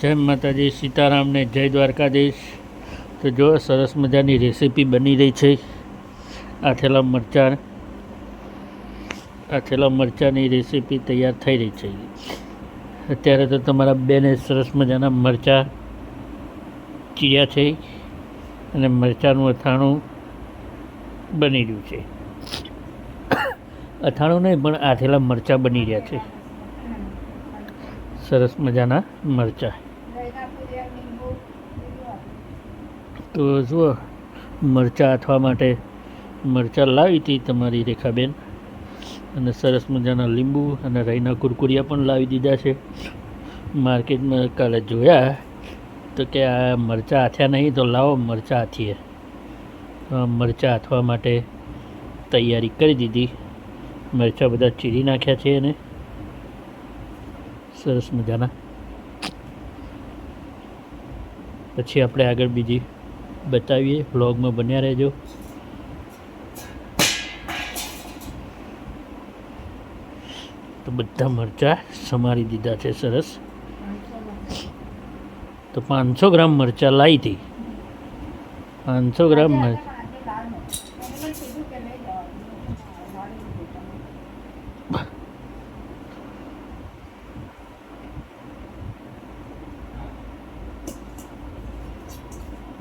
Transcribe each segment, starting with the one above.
જય માતાજી, સીતારામને જય દ્વારકાધીશ. તો જો સરસ મજાની રેસીપી બની રહી છે આથેલા મરચાં આથેલા મરચાંની રેસીપી તૈયાર થઈ રહી છે. અત્યારે તો તમારા બેને સરસ મજાના મરચાં ચીર્યા છે અને મરચાંનું અથાણું બની રહ્યું છે. અથાણું નહીં, પણ આથેલા મરચાં બની રહ્યા છે. સરસ મજાના મરચાં. તો જુઓ, મરચાં આથવા માટે મરચાં લાવી હતી તમારી રેખાબેન. અને સરસ મજાના લીંબુ અને રાઈના કુરકુરિયા પણ લાવી દીધા છે. માર્કેટમાં કાલે જોયા તો કે આ મરચાં આથ્યા નહીં, તો લાવો મરચાં આથીએ. મરચાં આથવા માટે તૈયારી કરી દીધી. મરચાં બધા ચીરી નાખ્યા છે એને. સરસ મજાના. પછી આપણે આગળ બીજી બતાવીએ. વ્લોગમાં બન્યા રહેજો. તો બધા મરચાં સમારી દીધા છે સરસ. તો પાંચસો ગ્રામ મરચાં લાવી હતી. પાંચસો ગ્રામ મર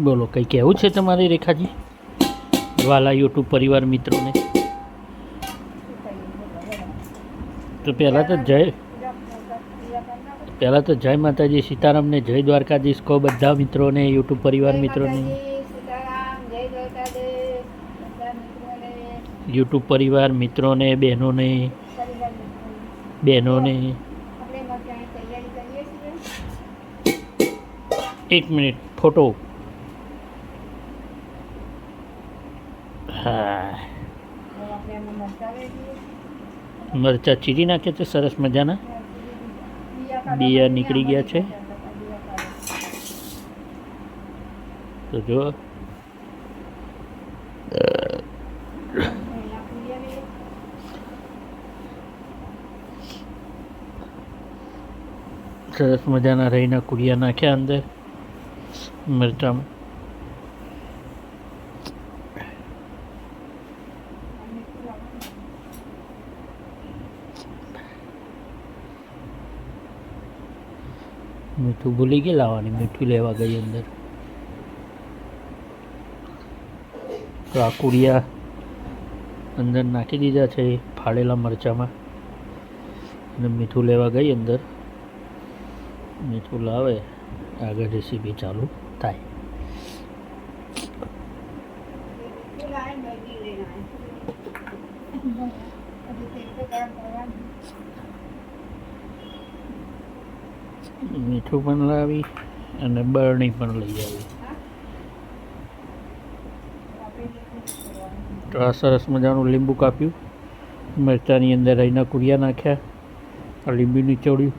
બોલો, કંઈ કહેવું છે તમારી રેખાજી? વાલા યુટ્યુબ પરિવાર મિત્રોને? તો પહેલાં તો જય, પહેલાં તો જય માતાજી, સીતારામને જય દ્વારકાધીશ કહો બધા મિત્રોને, યુટ્યુબ પરિવાર મિત્રોને. યુટ્યુબ પરિવાર મિત્રોને, બહેનોને બહેનોને. એક મિનિટ, ફોટો હા. મરચાં ચીરી નાખ્યા છે, સરસ મજાના. બિયા નીકળી ગયા છે. તો જો. સરસ મજાના રહીના કુડિયા નાખ્યા અંદર. મરચાં મીઠું ભૂલી ગઈ લાવવાની મીઠું લેવા ગઈ અંદર. તો અંદર નાખી દીધા છે, ફાળેલા મરચાંમાં. અને મીઠું લેવા ગઈ અંદર. મીઠું લાવે, આગળ રેસીપી ચાલુ થાય. મીઠું પણ લાવી અને બરણી પણ લઈ આવી. તો આ સરસ મજાનું લીંબુ કાપ્યું. મરચાંની અંદર રહીના કુરિયા નાખ્યા. આ લીંબુ નીચોડ્યું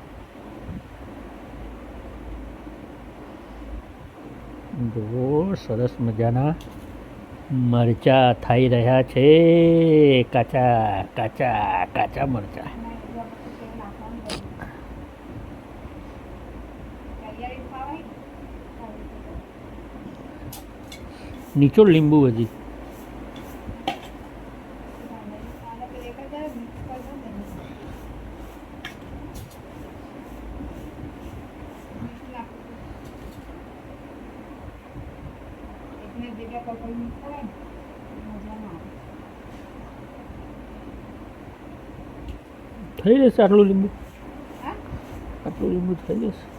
જુઓ, સરસ મજાના મરચા થઈ રહ્યા છે. કાચા કાચા કાચા મરચા. નીચોડ લીંબુ હજી. થઈ જશે આટલું લીંબુ? આટલું લીંબુ થઈ જશે?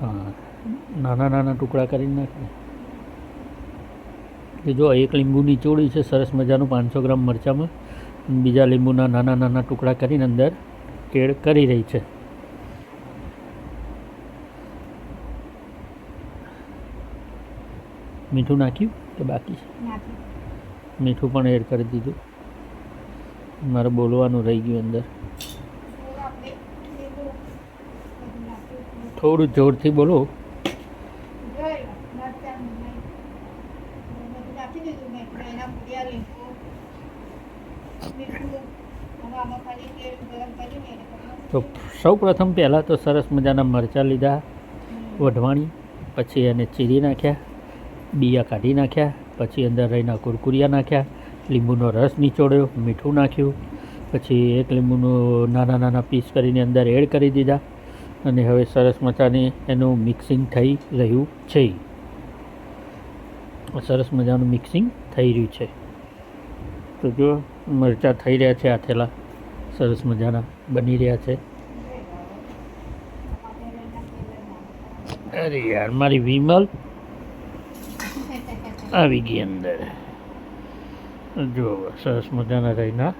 હા નાના નાના ટુકડા કરીને નાખે કે જો એક લીંબુની ચોળી છે સરસ મજાનું પાંચસો ગ્રામ મરચાંમાં બીજા લીંબુના નાના નાના ટુકડા કરીને અંદર એડ કરી રહી છે. મીઠું નાખ્યું કે બાકી છે? મીઠું પણ એડ કરી દીધું. મારે બોલવાનું રહી ગયું અંદર. થોડું જોરથી બોલો. તો સૌ પ્રથમ પહેલાં તો સરસ મજાના મરચાં લીધા, વઢવાણી, પછી એને ચીરી નાખ્યા, બિયા કાઢી નાખ્યા, પછી અંદર રહીના કુરકુરિયા નાખ્યા, લીંબુનો રસ નીચોડ્યો, મીઠું નાખ્યું, પછી એક લીંબુનું નાના નાના પીસ કરીને અંદર એડ કરી દીધા. અને હવે સરસ મજાની એનું મિક્સિંગ થઈ રહ્યું છે. સરસ મજાનું મિક્સિંગ થઈ રહ્યું છે. તો જો મરચાં થઈ રહ્યા છે, આથેલા. સરસ મજાના બની રહ્યા છે. અરે યાર, મારી વિમલ આવી ગઈ અંદર. જો, સરસ મજાના રહીના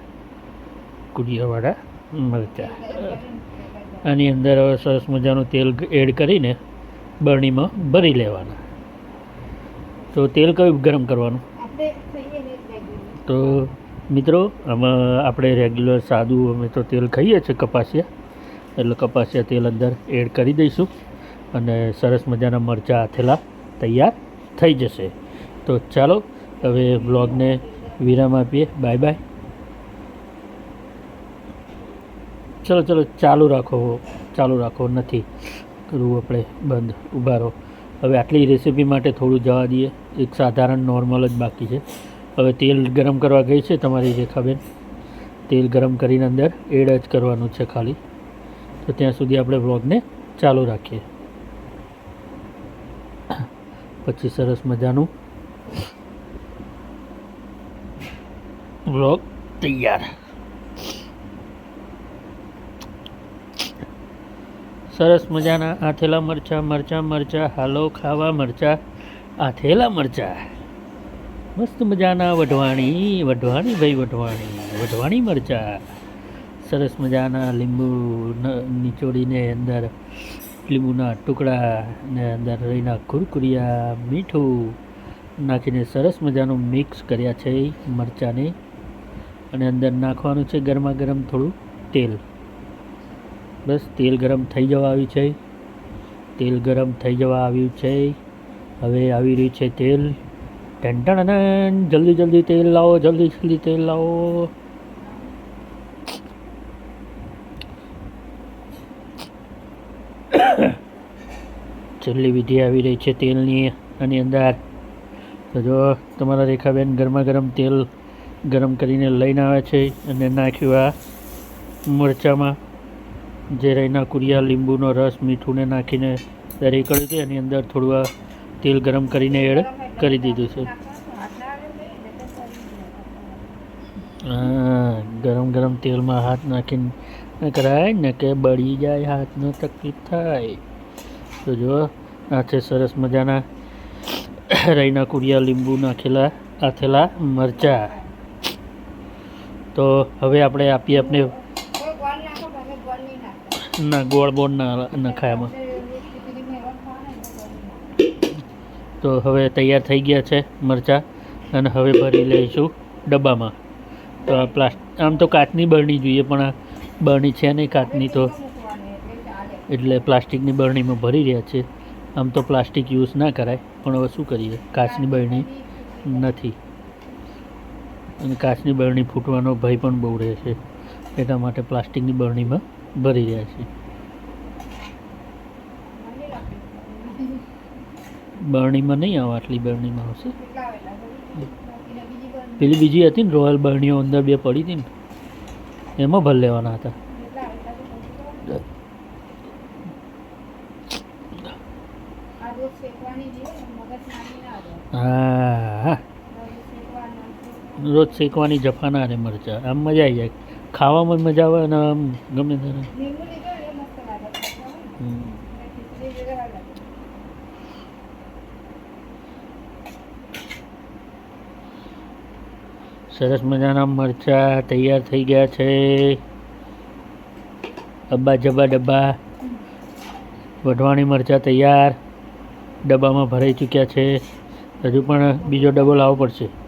કુડિયાવાળા મરચાં. આની અંદર હવે સરસ મજાનું તેલ એડ કરીને બરણીમાં ભરી લેવાના. તો તેલ કયું ગરમ કરવાનું? તો મિત્રો આમાં આપણે રેગ્યુલર સાદું અમે તો તેલ ખાઈએ છીએ કપાસિયા. એટલે કપાસિયા તેલ અંદર એડ કરી દઈશું. અને સરસ મજાના મરચાં આથેલા તૈયાર થઈ જશે. તો ચાલો હવે બ્લોગને વિરામ આપીએ. બાય બાય ચલો ચલો, ચાલુ રાખો ચાલુ રાખો, નથી કરવું આપણે, બંધ, ઊભા રહો. હવે આટલી રેસીપી માટે થોડું જવા દઈએ. એક સાધારણ નોર્મલ જ બાકી છે. હવે તેલ ગરમ કરવા ગઈ છે તમારી રેખાબેન. તેલ ગરમ કરીને અંદર એડ જ કરવાનું છે ખાલી. તો ત્યાં સુધી આપણે વ્લોગને ચાલુ રાખીએ. પછી સરસ મજાનું વ્લોગ તૈયાર. સરસ મજાના આથેલા મરચાં મરચાં મરચાં, હાલો ખાવા મરચાં, આથેલા મરચાં. મસ્ત મજાના વઢવાણી વઢવાણી ભાઈ, વઢવાણી વઢવાણી મરચાં. સરસ મજાના લીંબુ નીચોડીને અંદર લીંબુના ટુકડા ને અંદર રહીના કુરકુરિયા, મીઠું નાખીને સરસ મજાનું મિક્સ કર્યા છે મરચાંને. અને અંદર નાખવાનું છે ગરમા ગરમ થોડું તેલ. બસ, તેલ ગરમ થઈ જવા આવ્યું છે. તેલ ગરમ થઈ જવા આવ્યું છે. હવે આવી રહ્યું છે તેલ. ટન જલ્દી જલ્દી તેલ લાવો, જલ્દી જલ્દી તેલ લાવો. છેલ્લી વિધિ આવી રહી છે તેલની. આની અંદર તો જો તમારા રેખાબેન ગરમા ગરમ તેલ ગરમ કરીને લઈને આવે છે અને નાખ્યું આ મરચાંમાં. જે રહીના કુરિયા, લીંબુનો રસ, મીઠુંને નાખીને દરી કર્યું છે એની અંદર થોડું તેલ ગરમ કરીને એડ કરી દીધું છે. હા, ગરમ ગરમ તેલમાં હાથ નાખીને કરાય ને કે બળી જાય, હાથનો તકલીફ થાય. તો જો આ છે સરસ મજાના રહીના કુરિયા, લીંબુ નાખેલા, આથેલા મરચાં. તો હવે આપણે આપીએ આપણે ના, ગોળ બોળ ના નખાય તો હવે તૈયાર થઈ ગયા છે મરચાં અને હવે ભરી લઈશું ડબ્બામાં. તો આ પ્લાસ્ટ આમ તો કાચની બરણી જોઈએ, પણ આ બરણી છે નહીં કાચની તો. એટલે પ્લાસ્ટિકની બરણીમાં ભરી રહ્યા છે. આમ તો પ્લાસ્ટિક યુઝ ના કરાય, પણ હવે શું કરીએ? કાચની બરણી નથી. અને કાચની બરણી ફૂટવાનો ભય પણ બહુ રહે છે. એટલા માટે પ્લાસ્ટિકની બરણીમાં ભરી રહ્યા છે. બરણીમાં નહીં આવે, આટલી બરણીમાં આવશે? પેલી બીજી હતી ને, રોયલ બરણીઓ અંદર બે પડી હતી ને, એમાં ભર લેવાના હતા. હા રોજ શેકવાની જફાના અને મરચા. આમ મજા આવી જાય. ખાવામાં મજા આવે અને આમ ગમે ત્યારે. સરસ મજાના મરચાં તૈયાર થઈ ગયા છે. અબ્બા જબ્બા ડબ્બા. વઢવાણી મરચાં તૈયાર. ડબ્બામાં ભરાઈ ચૂક્યા છે. હજુ પણ બીજો ડબ્બો લાવવો પડશે.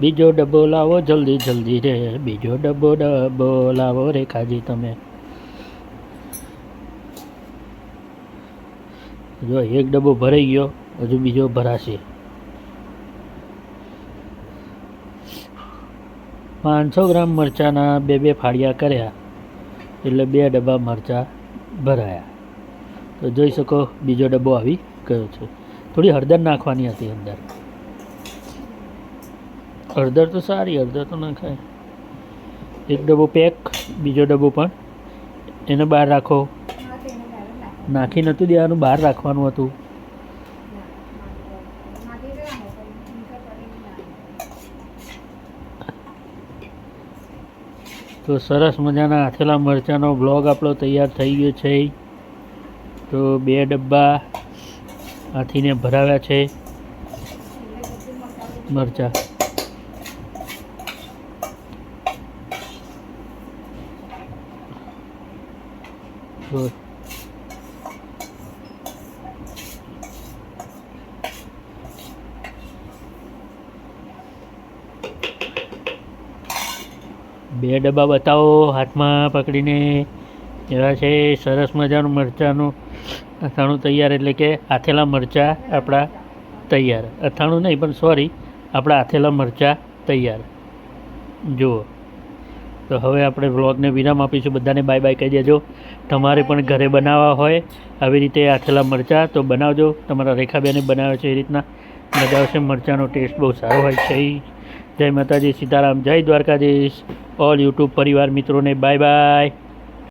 બીજો ડબ્બો લાવો, જલ્દી જલ્દી રે. બીજો ડબ્બો ડબ્બો લાવો રેખાજી તમે. જો એક ડબ્બો ભરાઈ ગયો, હજુ બીજો ભરાશે. પાંચસો ગ્રામ મરચાંના બે બે ફાળિયા કર્યા. એટલે બે ડબ્બા મરચાં ભરાયા. તો જોઈ શકો, બીજો ડબ્બો આવી ગયો છે. થોડી હળદર નાખવાની હતી અંદર. હળદર તો સારી અડધર તો નાખાય એક ડબ્બો પેક બીજો ડબ્બો પણ એને બહાર રાખો. નાખી નહોતું દેવાનું, બહાર રાખવાનું હતું. તો સરસ મજાના આથેલા મરચાંનો બ્લોગ આપણો તૈયાર થઈ ગયો છે. તો બે ડબ્બા હાથીને ભરાવ્યા છે. મરચાં. તો બે ડબ્બા બતાવો, હાથમાં પકડીને. એવા છે, સરસ મજાનું મરચાંનું અથાણું તૈયાર, એટલે કે આથેલા મરચાં આપણા તૈયાર. અથાણું નહીં, પણ સોરી આપણા આથેલા મરચાં તૈયાર. જુઓ. તો હવે આપણે વ્લોગને વિરામ આપીશું. બધાને બાય બાય કહી દેજો. તમારે પણ ઘરે બનાવવા હોય આવી રીતે આથેલા મરચાં, તો બનાવજો. તમારા રેખાબેને બનાવે છે એ રીતના. મજા આવશે. મરચાંનો ટેસ્ટ બહુ સારો હોય છે. જય માતાજી. સીતારામ. જય દ્વારકાધીશ. ઓલ યુટ્યુબ પરિવાર મિત્રોને બાય બાય